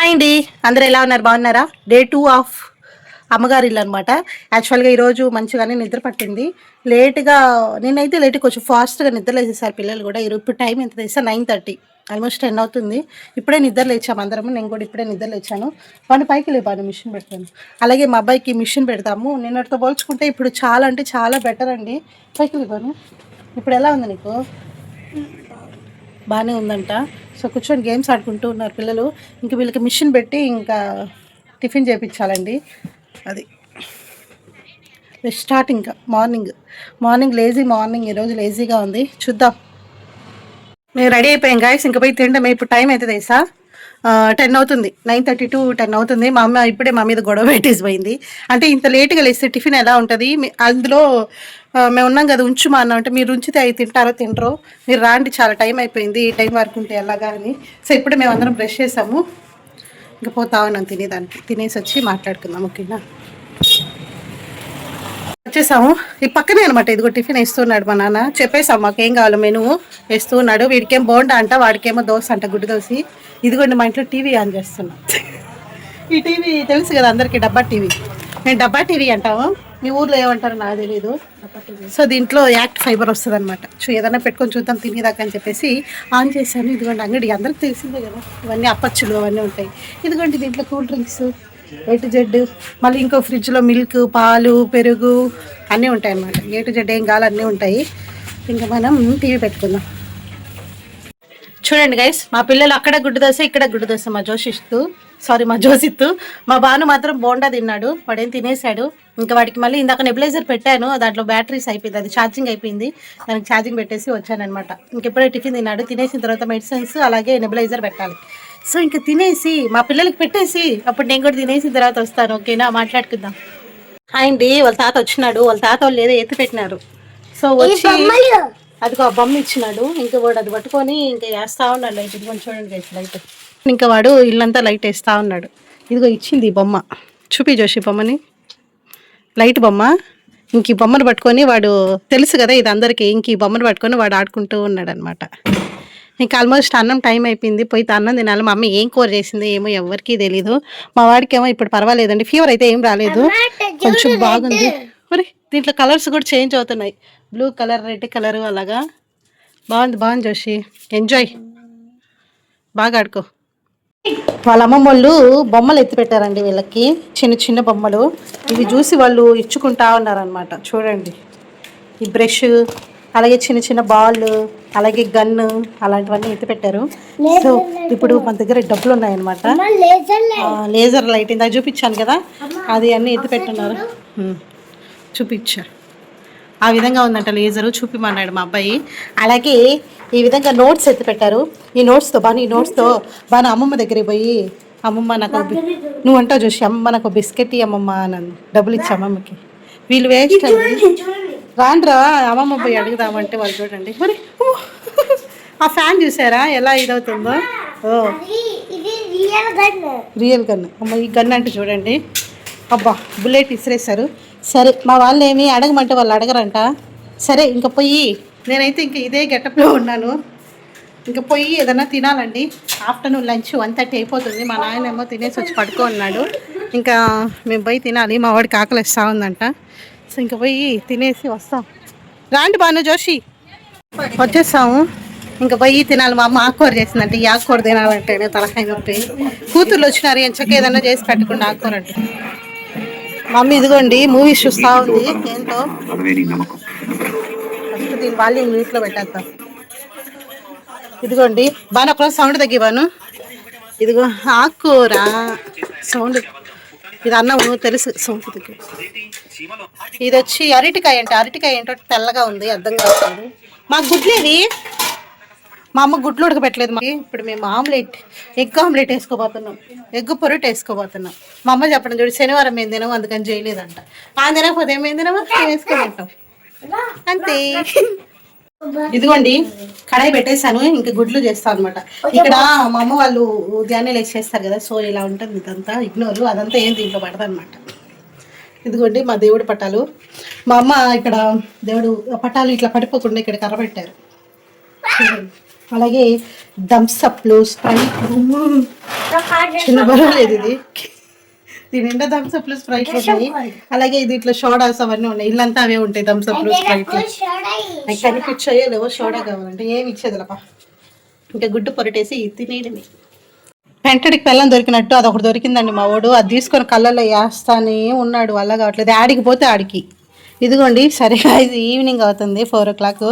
Hi అండి అందరూ ఎలా ఉన్నారు? బాగున్నారా? డే టూ ఆఫ్ అమ్మగారి ఇల్లు అనమాట యాక్చువల్గా ఈరోజు మంచిగానే నిద్ర పట్టింది. లేట్గా నేనైతే లేట్ కొంచెం ఫాస్ట్గా నిద్ర లేచేసారు పిల్లలు కూడా. ఈరోజు ఇప్పుడు టైం ఎంత తెలుసా నైన్ థర్టీ ఆల్మోస్ట్ టెన్ అవుతుంది. ఇప్పుడే నిద్ర లేచాము అందరం నేను కూడా ఇప్పుడే నిద్ర లేచాను. వాడిని పైకి లేపాను మిషన్ పెడతాను. అలాగే మా అబ్బాయికి మిషన్ పెడతాము. నిన్నటితో పోల్చుకుంటే ఇప్పుడు చాలా అంటే చాలా బెటర్ అండి. పైకి లేపాను ఇప్పుడు ఎలా ఉంది నీకు? బాగానే ఉందంట. సో కూర్చొని గేమ్స్ ఆడుకుంటూ ఉన్నారు పిల్లలు. ఇంక వీళ్ళకి మిషన్ పెట్టి ఇంకా టిఫిన్ చేయించాలండి అది. స్టార్ట్ ఇంకా. మార్నింగ్. మార్నింగ్ లేజీ మార్నింగ్ ఈరోజు లేజీగా ఉంది. చూద్దాం. మేము రెడీ అయిపోయాం గాయస్ ఇంకా పోయి తినడం ఇప్పుడు టైం అయితే తెలుసా? టెన్ అవుతుంది. నైన్ థర్టీ టు టెన్ అవుతుంది. మా అమ్మ ఇప్పుడే మా మీద గొడవ పెట్టేసి పోయింది. అంటే ఇంత లేట్గా లేస్తే టిఫిన్ ఎలా ఉంటుంది? అందులో మేము ఉన్నాం కదా ఉంచు మా అన్న అంటే మీరు ఉంచితే అవి తింటారో తినరో? మీరు రాండి చాలా టైం అయిపోయింది ఈ టైం వరకు ఉంటే ఎలాగా? అని. సో ఇప్పుడే మేము అందరం బ్రష్ చేసాము. ఇంకా పోతా ఉన్నాం తినేదానికి. తినేసి వచ్చి మాట్లాడుకుందాం ఓకేనా? వచ్చేసాము. ఈ పక్కనే అనమాట ఇదిగో టిఫిన్ వేస్తున్నాడు మా నాన్న. చెప్పేసాం మాకేం కావాలో మెను? వేస్తూ ఉన్నాడు వీడికేం బోండా అంట వాడికేమో దోశ అంట గుడ్డు దోసి ఇదిగోండి మా ఇంట్లో టీవీ ఆన్ చేస్తున్నాం. ఈ టీవీ తెలుసు కదా అందరికీ డబ్బా టీవీ. మేము డబ్బా టీవీ అంటాము మీ ఊర్లో ఏమంటారు నాకు తెలియదు సో దీంట్లో యాక్ట్ ఫైబర్ వస్తుంది అనమాట సో ఏదైనా పెట్టుకొని చూద్దాం తినేదాకా అని చెప్పేసి ఆన్ చేశాను. ఇదిగోండి అంగడి అందరికి తెలిసిందే కదా. ఇవన్నీ అప్పచ్చులు అవన్నీ ఉంటాయి. ఇదిగోండి దీంట్లో cool drinks. A to Z మళ్ళీ ఇంకో ఫ్రిడ్జ్లో మిల్క్ పాలు పెరుగు అన్నీ ఉంటాయి అన్నమాట. ఏ టు జెడ్ ఏం కావాలి అన్నీ ఉంటాయి. ఇంకా మనం టీవీ పెట్టుకుందాం. చూడండి గైస్ మా పిల్లలు అక్కడ గుడ్డు దోశ ఇక్కడ గుడ్డు దోశ మా జోషిస్తు సారీ మా జోసిత్తు మా బాను మాత్రం బోండా తిన్నాడు వాడేం తినేసాడు. ఇంకా వాడికి మళ్ళీ ఇందాక నెబిలైజర్ పెట్టాను దాంట్లో బ్యాటరీస్ అయిపోయింది అది ఛార్జింగ్ అయిపోయింది. దానికి ఛార్జింగ్ పెట్టేసి వచ్చానమాట ఇంకెప్పుడే టిఫిన్ తిన్నాడు తినేసిన తర్వాత మెడిసిన్స్ అలాగే నెబిలైజర్ పెట్టాలి. సో ఇంకా తినేసి మా పిల్లలకి పెట్టేసి అప్పుడు నేను కూడా తినేసిన తర్వాత వస్తాను ఓకేనా? మాట్లాడుకుందాం. అండి వాళ్ళ తాత వచ్చినాడు. వాళ్ళ తాత వాళ్ళు ఏదో ఎత్తి పెట్టినారు. సో వచ్చి అదిగో ఆ బొమ్మ ఇచ్చినాడు. ఇంకా వాడు అది పట్టుకొని ఇంకా వేస్తా ఉన్నాడు లైట్. ఇదిగో చూడండి guys లైట్. ఇంకా వాడు ఇల్లంతా లైట్ వేస్తా ఉన్నాడు. ఇదిగో ఇచ్చింది ఈ బొమ్మ. చూపి జోషి బొమ్మని. లైట్ బొమ్మ. ఇంక ఈ బొమ్మను పట్టుకొని వాడు తెలుసు కదా ఇది అందరికీ. ఇంక ఈ బొమ్మను పట్టుకొని వాడు ఆడుకుంటూ ఉన్నాడు అనమాట ఇంకా ఆల్మోస్ట్ అన్నం టైం అయిపోయింది. పోయి అన్నం తినాలి. మా అమ్మ ఏం కూర చేసిందో ఏమో ఎవరికీ తెలీదు. మా వాడికి ఏమో ఇప్పుడు పర్వాలేదండి. ఫీవర్ అయితే ఏం రాలేదు. కొంచెం బాగుంది. మరి దీంట్లో కలర్స్ కూడా చేంజ్ అవుతున్నాయి. బ్లూ కలర్ రెడ్ కలర్ అలాగా. బాగుంది బాగుంది జోషి. ఎంజాయ్ బాగా ఆడుకో. వాళ్ళ అమ్మమ్మ వాళ్ళు బొమ్మలు ఎత్తి పెట్టారండి వీళ్ళకి. చిన్న చిన్న బొమ్మలు. ఇవి చూసి వాళ్ళు ఇచ్చుకుంటా ఉన్నారనమాట చూడండి. ఈ బ్రష్ అలాగే చిన్న చిన్న బాల్ అలాగే గన్ అలాంటివన్నీ ఎత్తి పెట్టారు. సో ఇప్పుడు మన దగ్గర డబ్బులు ఉన్నాయన్నమాట లేజర్ లైట్. ఇందాక చూపించాను కదా. అది అన్నీ ఎత్తి పెట్టున్నారు చూపించా. ఆ విధంగా ఉందంట లేజరు చూపిమన్నాడు మా అబ్బాయి. అలాగే ఈ విధంగా నోట్స్ ఎత్తి పెట్టారు. ఈ నోట్స్తో బాగా ఈ నోట్స్తో బాగా అమ్మమ్మ దగ్గరికి పోయి అమ్మమ్మ నాకు నువ్వు అంటావు చూసి అమ్మమ్మ నాకు బిస్కెట్ అమ్మమ్మ అని డబ్బులు ఇచ్చి అమ్మమ్మకి. వీళ్ళు వేస్ట్ అండి. రాండ్రా అమ్మమ్మ పోయి అడుగుదామంటే వాళ్ళు చూడండి. మరి! ఆ ఫ్యాన్ చూసారా? ఎలా ఇదవుతుందో? ఓ. ఇది రియల్ గన్ అమ్మ ఈ గన్ అంటే చూడండి. అబ్బా బుల్లెట్ ఇసిరేశారు. సరే మా వాళ్ళు ఏమి అడగమంటే వాళ్ళు అడగరంట. సరే ఇంకా పోయి నేనైతే ఇంకా ఇదే గెటప్లో ఉన్నాను. ఇంకా పోయి ఏదైనా తినాలండి. ఆఫ్టర్నూన్ లంచ్ వన్ థర్టీ అయిపోతుంది. మా నాయన ఏమో తినేసి వచ్చి పడుకో ఉన్నాడు ఇంకా మేము పోయి తినాలి. మా వాడికి ఆకలి ఇస్తా ఉందంట. సో ఇంకా పోయి తినేసి వస్తాం. రాండి బాను జోషి. వచ్చేస్తాము ఇంకా పోయి తినాలి మా అమ్మ ఆకుకూర చేసిందంటే ఈ ఆకుకూర తినాలంటేనే తలకాయ నొప్పి. కూతుర్లు వచ్చినారు ఏం చక్క ఏదన్నా చేసి పెట్టకుండా ఆకుకూర అంటే. మమ్మీ ఇదిగోండి మూవీస్ చూస్తా ఉంది. ఏంటో? ఫస్ట్ దీని వాల్యూమ్ మ్యూట్లో పెట్టేద్దాం. ఇదిగోండి బాను ఒకరోజు సౌండ్ తగ్గివాను ఇదిగో ఆకుకూర. సౌండ్ ఇది అన్నం తెలుసు సౌండ్ ఇది వచ్చి అరటికాయ అంటే. అరటికాయ ఏంటో తెల్లగా ఉంది అర్థం కావట్లేదు. మాకు గుడ్లేవి మా అమ్మ గుడ్లు ఉడకబెట్టలేదు మాకు. ఇప్పుడు మేము ఆమ్లెట్ ఎగ్ ఆమ్లెట్ వేసుకోబోతున్నాం. ఎగ్ పొరటు వేసుకోబోతున్నాం. మా అమ్మ చెప్పడం చూడు శనివారం ఏం తినము అందుకని చేయలేదంట. ఆ తినకపోతే ఏమేం తినమో? వేసుకుంటాం అంతే. ఇదిగోండి కడాయి పెట్టేశాను ఇంకా గుడ్లు చేస్తాను అనమాట ఇక్కడ మా అమ్మ వాళ్ళు ఉదయాన్నే లేచి చేస్తారు కదా సో ఇలా ఉంటుంది ఇదంతా ఇగ్నోరు అదంతా ఏం దీంట్లో పడదు అనమాట ఇదిగోండి మా దేవుడి పటాలు. మా అమ్మ ఇక్కడ దేవుడు పటాలు ఇట్లా పడిపోకుండా ఇక్కడ కర్ర పెట్టారు. అలాగే థమ్స్అప్లు స్ప్రైట్ చిన్న పర్వాలేదు ఇది. దీని నిండా థమ్స్అప్లు స్ప్రైట్ ఉన్నాయి. అలాగే ఇది ఇట్లా సోడాస్ అవన్నీ ఉన్నాయి. ఇల్లంతా అవే ఉంటాయి థమ్స్అప్లు స్ప్రైట్లు నాకు కనిపించాయో లేవో సోడా కావాలంటే ఏమి ఇచ్చేదిలపా? ఇంకా గుడ్డు పొరటేసి తినేయడమే. వెంటడికి పిల్లం దొరికినట్టు అది ఒకటి దొరికిందండి మా వాడు. అది తీసుకొని కళ్ళల్లో వేస్తానే ఉన్నాడు వల్ల కావట్లేదు. ఆడికి పోతే ఆడికి. ఇదిగోండి సరిగా ఇది ఈవినింగ్ అవుతుంది ఫోర్ ఓ క్లాక్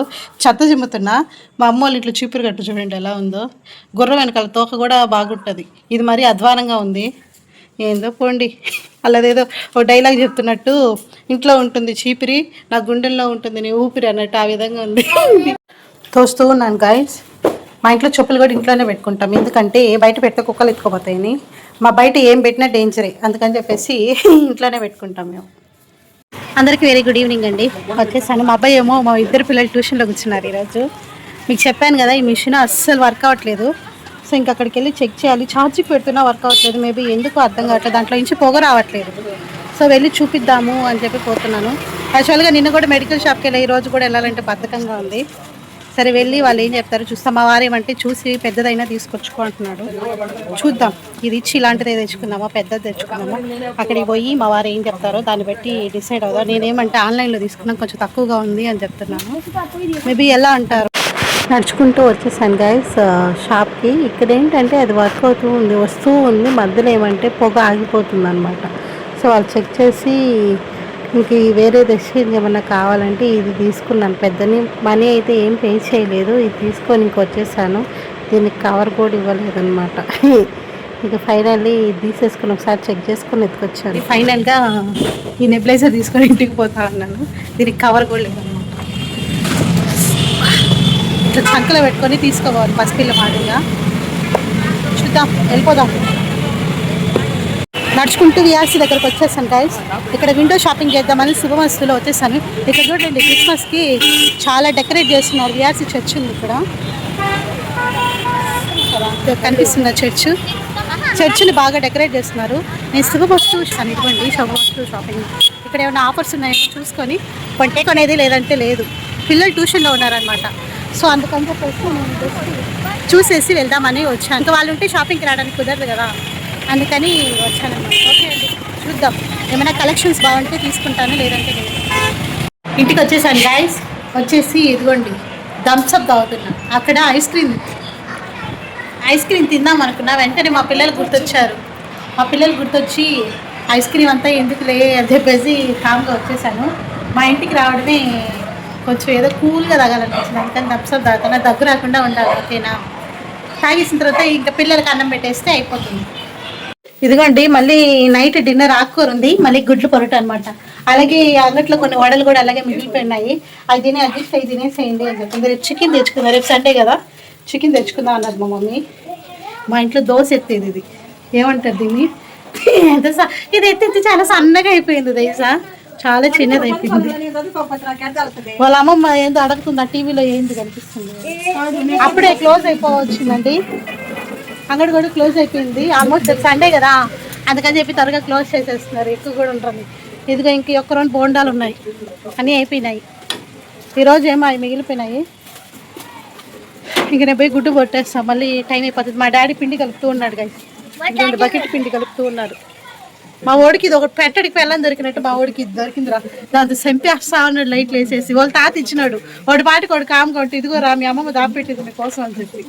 చెత్త చిమ్ముతున్నా. మా అమ్మ వాళ్ళు ఇట్లా చీపురు కట్టు చూడండి ఎలా ఉందో. గుర్రం వెనకాల తోక కూడా బాగుంటుంది. ఇది మరీ అధ్వానంగా ఉంది. ఏందో పోండి. అలాదేదో ఓ డైలాగ్ చెప్తున్నట్టు ఇంట్లో ఉంటుంది చీపిరి నా గుండెల్లో ఉంటుంది నీ ఊపిరి అన్నట్టు ఆ విధంగా ఉంది. తోస్తూ ఉన్నాను గాయస్ మా ఇంట్లో చెప్పులు కూడా ఇంట్లోనే పెట్టుకుంటాం. ఎందుకంటే బయట పెడితే కుక్కలు ఎత్తుకోపోతాయని. మా బయట ఏం పెట్టినా డేంజరే అందుకని చెప్పేసి ఇంట్లోనే పెట్టుకుంటాం మేము. అందరికీ వెరీ గుడ్ ఈవినింగ్ అండి. వచ్చేసాను మా అబ్బాయి ఏమో మా ఇద్దరు పిల్లలు ట్యూషన్లో కూర్చున్నారు ఈరోజు. మీకు చెప్పాను కదా ఈ మిషన్ అస్సలు వర్క్ అవ్వట్లేదు. సో ఇంక అక్కడికి వెళ్ళి చెక్ చేయాలి. ఛార్జింగ్ పెడుతున్నా వర్క్ అవ్వట్లేదు. మేబీ ఎందుకు అర్థం కావట్లేదు. దాంట్లో నుంచి పొగ రావట్లేదు. సో వెళ్ళి చూపిద్దాము అని చెప్పి పోతున్నాను. యాక్చువల్గా నిన్న కూడా మెడికల్ షాప్కి వెళ్ళి ఈరోజు కూడా వెళ్ళాలంటే బద్ధకంగా ఉంది. సరే వెళ్ళి వాళ్ళు ఏం చెప్తారు చూస్తాం. మా వారు ఏమంటే చూసి పెద్దదైనా తీసుకొచ్చుకో అంటున్నాడు. చూద్దాం. ఇది ఇచ్చి ఇలాంటిదే తెచ్చుకుందామా? పెద్దది తెచ్చుకుందామా? అక్కడికి పోయి మా వారు ఏం చెప్తారో దాన్ని బట్టి డిసైడ్ అవుదాం. నేనేమంటే ఆన్లైన్లో తీసుకున్నాం కొంచెం తక్కువగా ఉంది అని చెప్తున్నాను. మేబీ ఎలా అంటారు? నడుచుకుంటూ వచ్చేసాను గైస్ షాప్కి ఇక్కడ ఏంటంటే అది వర్క్ అవుతూ ఉంది వస్తూ ఉంది. మధ్యలో ఏమంటే పొగ ఆగిపోతుంది అనమాట సో వాళ్ళు చెక్ చేసి ఇంక ఈ వేరే తెచ్చి ఏమన్నా కావాలంటే ఇది తీసుకున్నాను. పెద్దని మనీ అయితే ఏం పే చేయలేదు. ఇది తీసుకొని ఇంక వచ్చేసాను. దీనికి కవర్ కూడా ఇవ్వలేదన్నమాట. ఇక ఫైనల్లీ ఇది తీసేసుకుని ఒకసారి చెక్ చేసుకుని ఎత్తుకొచ్చాను. ఫైనల్గా ఈ నెబ్లైజర్ తీసుకొని ఇంటికి పోతా అన్నాను. దీనికి కవర్ కూడా లేదన్నమాట. ఇట్లా చంకలో పెట్టుకొని తీసుకోవాలి పసిపిల్ల మాదిరిగా. చూద్దాం వెళ్ళిపోదాం. నడుచుకుంటూ వియాసి దగ్గరకు వచ్చేసాను గైస్ ఇక్కడ విండో షాపింగ్ చేద్దామని శుభమస్తులో వచ్చేసాను. ఇక్కడ చూడండి క్రిస్మస్కి చాలా డెకరేట్ చేస్తున్నారు వియాసి చర్చ్ ఉంది ఇక్కడ. కనిపిస్తుంది కనిపిస్తున్న చర్చ్ చర్చిని బాగా డెకరేట్ చేస్తున్నారు. నేను శుభమస్తు అని ఇవ్వండి శుభమస్తు షాపింగ్ ఇక్కడ ఏమైనా ఆఫర్స్ ఉన్నాయో చూసుకొని కొంటే కొనేది లేదంటే లేదు. పిల్లలు ట్యూషన్లో ఉన్నారనమాట సో అందుకని చెప్పేసి నేను జస్ట్ చూసేసి వెళ్దామని వచ్చాను. ఇంకా వాళ్ళు ఉంటే షాపింగ్కి రావడానికి కుదరదు కదా. అందుకని వచ్చాను ఓకే అండి. చూద్దాం. ఏమైనా కలెక్షన్స్ బాగుంటే తీసుకుంటాను లేదంటే లేదు. ఇంటికి వచ్చేసాను గాయస్ వచ్చేసి ఇదిగోండి. థమ్స్అప్ తాగుతున్నా. అక్కడ ఐస్ క్రీమ్ ఐస్ క్రీమ్ తిందాం అనుకున్నా. వెంటనే మా పిల్లలు గుర్తొచ్చారు. మా పిల్లలు గుర్తొచ్చి ఐస్ క్రీమ్ అంతా ఎందుకులే అని చెప్పేసి కామ్గా వచ్చేసాను. మా ఇంటికి రావడమే కొంచెం ఏదో కూల్గా తాగాలనిపించింది అందుకని థమ్స్అప్ తాగుతాను. దగ్గు రాకుండా ఉండాలి. ఓకేనా? తాగేసిన తర్వాత ఇంకా పిల్లలకి అన్నం పెట్టేస్తే అయిపోతుంది. ఇదిగోండి మళ్ళీ నైట్ డిన్నర్ ఆకుకూర ఉంది. మళ్ళీ గుడ్లు పొరట అనమాట అలాగే అంగట్లో కొన్ని వడలు కూడా అలాగే మిగిలిపోయినాయి. అది తినే అడ్జస్ట్ అయ్యి తినేసేయండి అని చెప్పింది రేపు చికెన్ తెచ్చుకుందాం. రేపు సండే కదా. చికెన్ తెచ్చుకుందాం అన్నారు మా మమ్మీ. మా ఇంట్లో దోశ ఎత్తేది ఇది. ఏమంటారు దీన్ని? ఎంత ఇది ఎత్తి చాలా సన్నగా అయిపోయింది దయసా చాలా చిన్నది అయిపోయింది. వాళ్ళ అమ్మమ్మ ఏందో అడుగుతుంది ఆ టీవీలో ఏంది కనిపిస్తుంది. అప్పుడే క్లోజ్ అయిపోవచ్చిందండి. అంగడి కూడా క్లోజ్ అయిపోయింది. ఆల్మోస్ట్ సండే కదా. అందుకని చెప్పి త్వరగా క్లోజ్ చేసేస్తున్నారు. ఎక్కువ కూడా ఉంటుంది ఇదిగో ఇంక ఒక్క రెండు బోండాలు ఉన్నాయి. అన్నీ అయిపోయినాయి. ఈరోజు ఏమో అవి మిగిలిపోయినాయి. ఇంక నేను పోయి గుడ్డు కొట్టేస్తాను మళ్ళీ టైం అయిపోతుంది. మా డాడీ పిండి కలుపుతూ ఉన్నాడు గాయ బకెట్ పిండి కలుపుతూ ఉన్నారు మా ఓడికి ఇది ఒకటి పెట్టడికి వెళ్ళని దొరికినట్టు మా ఓడికి ఇది దొరికిందిరా. దాంతో సెంపేస్తా ఉన్నాడు లైట్లు వేసేసి వాళ్ళ తాత ఇచ్చినాడు. వాడి పాటికి వాడు కామ్ కొట్టి ఇదిగో రా మీ అమ్మమ్మ దాపెట్టింది మీకోసం అని చెప్పి.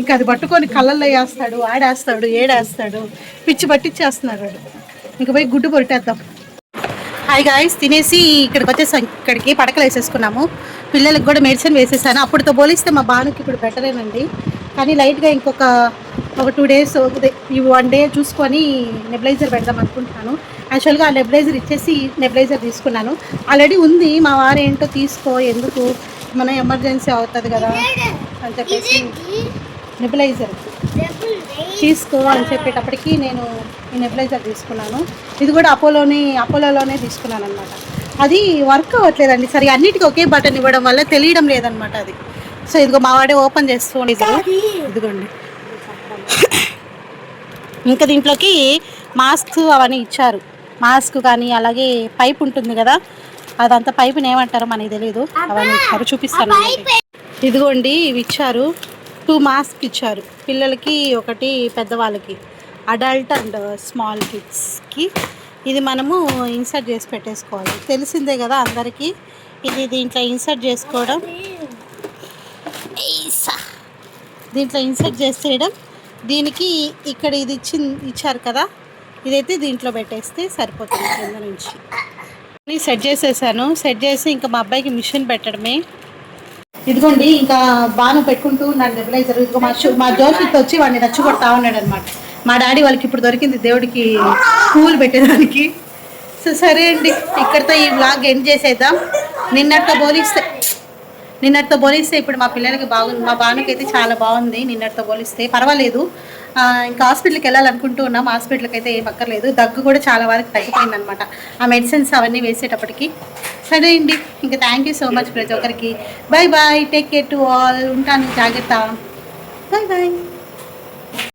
ఇంకా అది పట్టుకొని కళ్ళల్లో వేస్తాడు ఆడేస్తాడు ఏడేస్తాడు. పిచ్చి పట్టించేస్తున్నాడు వాడు. ఇంక పోయి గుడ్డు పొట్టేద్దాం హాయ్ గాయస్ తినేసి ఇక్కడికి వచ్చేసాం. ఇక్కడికి పడకలు వేసేసుకున్నాము. పిల్లలకి కూడా మెడిసిన్ వేసేసాను. అప్పుడుతో పోలిస్తే మా బానుకి ఇప్పుడు బెటరేనండి కానీ లైట్గా ఇంకొక ఒక టూ డేస్ ఈ వన్ డే చూసుకొని నెబిలైజర్ పెడదాం అనుకుంటున్నాను. యాక్చువల్గా ఆ నెబిలైజర్ ఇచ్చేసి నెబిలైజర్ తీసుకున్నాను. ఆల్రెడీ ఉంది మా వారు ఏంటో తీసుకో ఎందుకు? మన ఎమర్జెన్సీ అవుతుంది కదా అని చెప్పేసి నెబిలైజర్ తీసుకో అని చెప్పేటప్పటికి నేను ఈ నెబిలైజర్ తీసుకున్నాను. ఇది కూడా అపోలోని అపోలోలోనే తీసుకున్నాను అనమాట అది వర్క్ అవ్వట్లేదండి. సరే అన్నిటికీ ఒకే బటన్ ఇవ్వడం వల్ల తెలియడం లేదనమాట అది. సో ఇదిగో మా వాడే ఓపెన్ చేస్తూ ఉండేది ఇదిగోండి. ఇంకా దీంట్లోకి మాస్క్ అవన్నీ ఇచ్చారు. మాస్క్ కానీ అలాగే పైప్ ఉంటుంది కదా అదంతా పైపుని ఏమంటారో మనకి తెలియదు అవన్నీ ఇచ్చారు చూపిస్తాను ఇదిగోండి ఇవి ఇచ్చారు. టూ మాస్క్ ఇచ్చారు. పిల్లలకి ఒకటి పెద్దవాళ్ళకి. అడల్ట్ అండ్ స్మాల్ కిడ్స్కి. ఇది మనము ఇన్సర్ట్ చేసి పెట్టేసుకోవాలి. తెలిసిందే కదా అందరికీ. ఇది దీంట్లో ఇన్సర్ట్ చేసుకోవడం. దీంట్లో ఇన్సర్ట్ చేసేయడం దీనికి ఇక్కడ ఇది ఇచ్చి ఇచ్చారు కదా ఇదైతే దీంట్లో పెట్టేస్తే సరిపోతుంది కింద నుంచి. సెట్ చేసేసాను. సెట్ చేసి ఇంకా మా అబ్బాయికి మిషన్ పెట్టడమే. ఇదిగోండి ఇంకా బాను పెట్టుకుంటూ నా నెబులైజర్ ఇదిగో మా షూ మా జోషిత్ వచ్చి వాడిని నచ్చుకొడతా ఉన్నాడు అనమాట మా డాడీ వాళ్ళకి ఇప్పుడు దొరికింది దేవుడికి పూలు పెట్టేదానికి. సో సరే అండి ఇక్కడితో ఈ వ్లాగ్ ఎండ్ చేసేద్దాం. నిన్నటితో పోలిస్తే నిన్నటితో పోలిస్తే ఇప్పుడు మా పిల్లలకి బాగుంది మా బానుకి అయితే చాలా బాగుంది నిన్నటితో పోలిస్తే. పర్వాలేదు. ఇంకా హాస్పిటల్కి వెళ్ళాలనుకుంటూ ఉన్నాం. హాస్పిటల్కి అయితే ఏం అక్కర్లేదు. దగ్గు కూడా చాలా వరకు తగ్గిపోయింది అనమాట ఆ మెడిసిన్స్ అవన్నీ వేసేటప్పటికి. సరే అండి ఇంకా థ్యాంక్ యూ సో మచ్ ప్రతి ఒక్కరికి. Bye bye take care to all. ఉంటాను. జాగ్రత్త. Bye bye